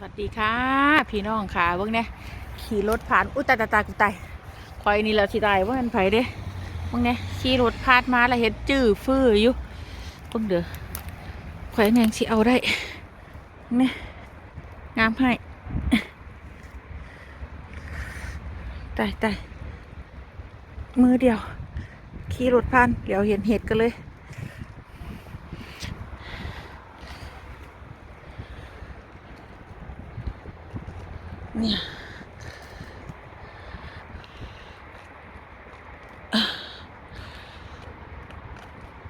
สวัสดีค่ะ พี่น้องค่ะเบิ่งเนี่ยขี่รถผ่านอุ้ยตายตายตายกูตายคอยนี่แหละสิตายว่ามันไผเด้เบิ่งเนี่ยขี่รถผ่านมาแล้วเห็นจื้อฟื้ออยู่เบิ่งเด้อข่อยแนงสิเอาได้เนี่ยงามให้ตายตายมือเดียวขี่รถผ่านเดี๋ยวเห็นเห็ดกันเลย เนี่ย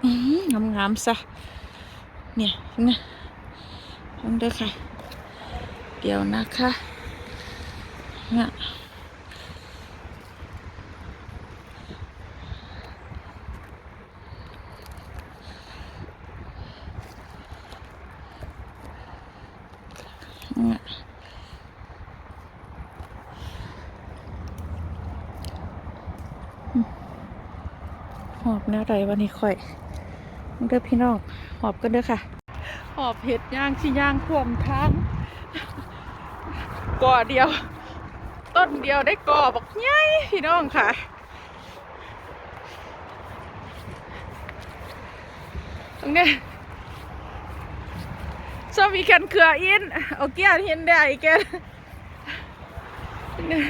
อืมงามงามๆซะเนี่ยนะลองเด้อค่ะ เดี๋ยวนะคะเนี่ยเนี่ย หอบแนวใดวันนี้ค่อยลองเด้อพี่น้องหอบกันเด้อค่ะ หอบเห็ดย่างที่ย่างขวมทางก่อเดียว ต้นเดียวได้ก่อบอกใหญ่พี่น้องค่ะตรงนี้ so we can clear in โอเคเห็นได้แกตรงนี้